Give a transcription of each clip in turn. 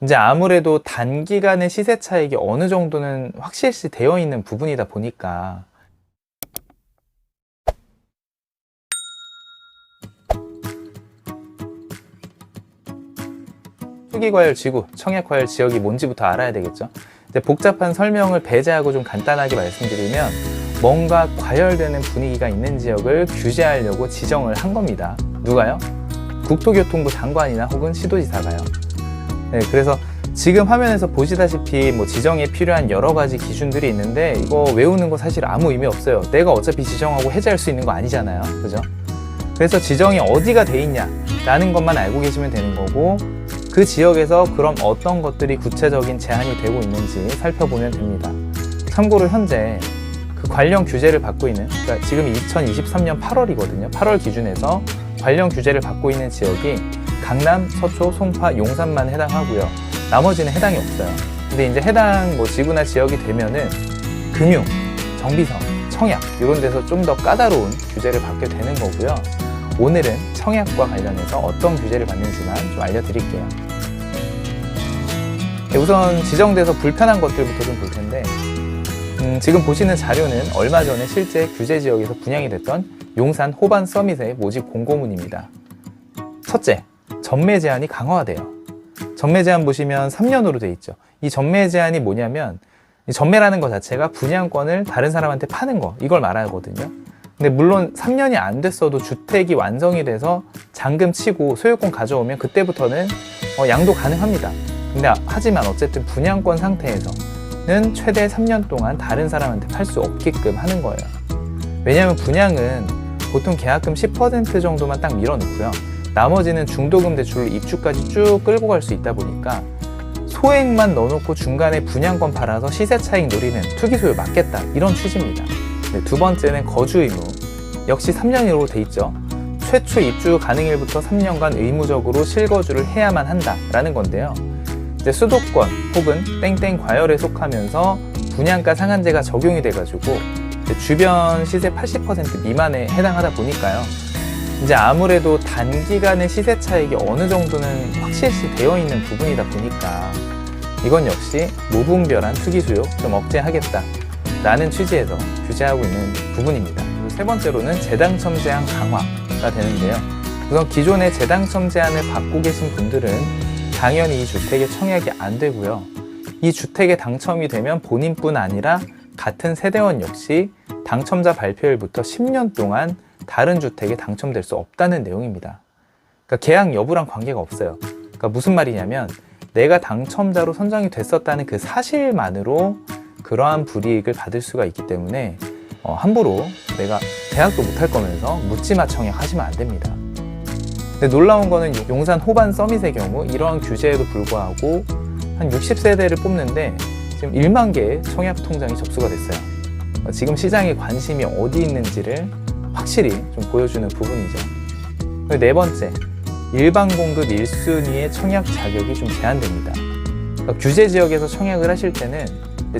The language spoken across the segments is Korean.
이제 아무래도 단기간의 시세 차익이 어느 정도는 확실시 되어 있는 부분이다 보니까 투기과열 지구, 청약과열 지역이 뭔지부터 알아야 되겠죠. 복잡한 설명을 배제하고 좀 간단하게 말씀드리면 뭔가 과열되는 분위기가 있는 지역을 규제하려고 지정을 한 겁니다. 누가요? 국토교통부 장관이나 혹은 시도지사가요. 네, 그래서 지금 화면에서 보시다시피 뭐 지정에 필요한 여러 가지 기준들이 있는데 이거 외우는 거 사실 아무 의미 없어요. 내가 어차피 지정하고 해제할 수 있는 거 아니잖아요. 그죠? 그래서 지정이 어디가 돼 있냐라는 것만 알고 계시면 되는 거고 그 지역에서 그럼 어떤 것들이 구체적인 제한이 되고 있는지 살펴보면 됩니다. 참고로 현재 그 관련 규제를 받고 있는 그러니까 지금 2023년 8월이거든요. 8월 기준에서 관련 규제를 받고 있는 지역이 강남, 서초, 송파, 용산만 해당하고요. 나머지는 해당이 없어요. 근데 이제 해당 뭐 지구나 지역이 되면은 금융, 정비성, 청약 이런 데서 좀 더 까다로운 규제를 받게 되는 거고요. 오늘은 청약과 관련해서 어떤 규제를 받는지만 좀 알려드릴게요. 네, 우선 지정돼서 불편한 것들부터 좀 볼 텐데 음, 지금 보시는 자료는 얼마 전에 실제 규제 지역에서 분양이 됐던 용산 호반 서밋의 모집 공고문입니다. 첫째, 전매 제한이 강화돼요. 전매 제한 보시면 3년으로 돼 있죠. 이 전매 제한이 뭐냐면 이 전매라는 것 자체가 분양권을 다른 사람한테 파는 거 이걸 말하거든요. 근데 물론 3년이 안 됐어도 주택이 완성이 돼서 잔금 치고 소유권 가져오면 그때부터는 어, 양도 가능합니다. 근데 하지만 어쨌든 분양권 상태에서는 최대 3년 동안 다른 사람한테 팔 수 없게끔 하는 거예요. 왜냐하면 분양은 보통 계약금 10% 정도만 딱 밀어넣고요. 나머지는 중도금 대출로 입주까지 쭉 끌고 갈 수 있다 보니까 소액만 넣어놓고 중간에 분양권 팔아서 시세 차익 노리는 투기 소유 맞겠다 이런 취지입니다. 네, 두 번째는 거주 의무 역시 3년으로 돼 있죠. 최초 입주 가능일부터 3년간 의무적으로 실거주를 해야만 한다라는 건데요. 이제 수도권 혹은 땡땡 과열에 속하면서 분양가 상한제가 적용이 돼가지고 주변 시세 80% 미만에 해당하다 보니까요. 이제 아무래도 단기간의 시세 차익이 어느 정도는 확실시 되어 있는 부분이다 보니까 이건 역시 무분별한 투기 수요 좀 억제하겠다 라는 취지에서 규제하고 있는 부분입니다. 그리고 세 번째로는 재당첨 제한 강화가 되는데요. 우선 기존의 재당첨 제한을 받고 계신 분들은 당연히 이 주택에 청약이 안 되고요. 이 주택에 당첨이 되면 본인뿐 아니라 같은 세대원 역시 당첨자 발표일부터 10년 동안 다른 주택에 당첨될 수 없다는 내용입니다. 그러니까 계약 여부랑 관계가 없어요. 그러니까 무슨 말이냐면 내가 당첨자로 선정이 됐었다는 그 사실만으로 그러한 불이익을 받을 수가 있기 때문에 어, 함부로 내가 계약도 못할 거면서 묻지마 청약하시면 안 됩니다. 근데 놀라운 거는 용산 호반 서밋의 경우 이러한 규제에도 불구하고 한 60세대를 뽑는데 지금 1만 개의 청약 통장이 접수가 됐어요. 어, 지금 시장에 관심이 어디 있는지를 확실히 좀 보여주는 부분이죠. 그리고 네 번째, 일반 공급 1순위의 청약 자격이 좀 제한됩니다. 그러니까 규제 지역에서 청약을 하실 때는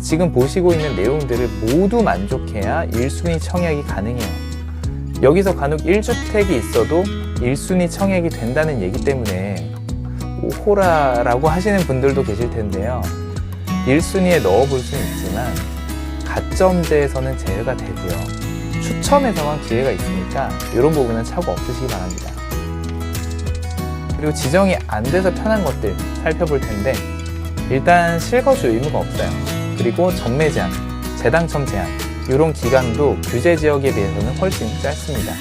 지금 보시고 있는 내용들을 모두 만족해야 1순위 청약이 가능해요. 여기서 간혹 1주택이 있어도 1순위 청약이 된다는 얘기 때문에 호라라고 하시는 분들도 계실 텐데요. 1순위에 넣어볼 수는 있지만 가점제에서는 제외가 되고요. 추첨에서만 기회가 있으니까 이런 부분은 차고 없으시기 바랍니다. 그리고 지정이 안 돼서 편한 것들 살펴볼 텐데 일단 실거주 의무가 없어요. 그리고 전매 제한, 재당첨 제한 이런 기간도 규제 지역에 비해서는 훨씬 짧습니다.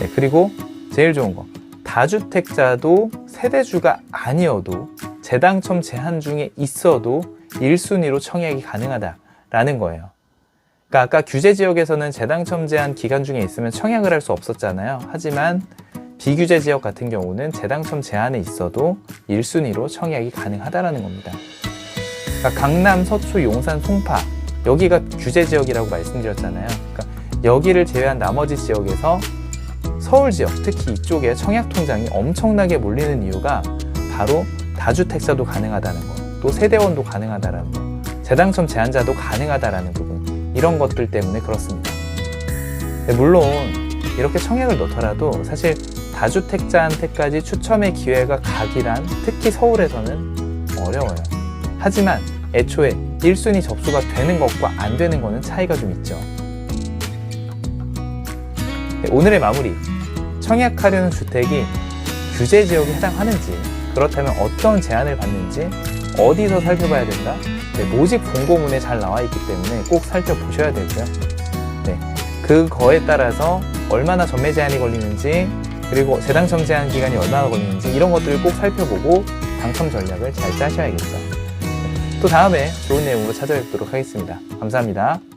네, 그리고 제일 좋은 거 다주택자도 세대주가 아니어도 재당첨 제한 중에 있어도 1순위로 청약이 가능하다라는 거예요. 그러니까 아까 규제 지역에서는 재당첨 제한 기간 중에 있으면 청약을 할 수 없었잖아요. 하지만 비규제 지역 같은 경우는 재당첨 제한에 있어도 1순위로 청약이 가능하다라는 겁니다. 그러니까 강남, 서초, 용산, 송파 여기가 규제 지역이라고 말씀드렸잖아요. 그러니까 여기를 제외한 나머지 지역에서 서울 지역, 특히 이쪽에 청약 통장이 엄청나게 몰리는 이유가 바로 다주택자도 가능하다는 거, 또 세대원도 가능하다라는 거, 재당첨 제한자도 가능하다라는 부분 이런 것들 때문에 그렇습니다. 네, 물론 이렇게 청약을 넣더라도 사실 다주택자한테까지 추첨의 기회가 가기란 특히 서울에서는 어려워요. 하지만 애초에 1순위 접수가 되는 것과 안 되는 것은 차이가 좀 있죠. 네, 오늘의 마무리. 청약하려는 주택이 규제 지역에 해당하는지, 그렇다면 어떤 제한을 받는지, 어디서 살펴봐야 된다? 네, 모집 공고문에 잘 나와 있기 때문에 꼭 살펴보셔야 되고요. 네, 그거에 따라서 얼마나 전매 제한이 걸리는지, 그리고 재당첨 제한 기간이 얼마나 걸리는지 이런 것들을 꼭 살펴보고 당첨 전략을 잘 짜셔야겠죠. 네, 또 다음에 좋은 내용으로 찾아뵙도록 하겠습니다. 감사합니다.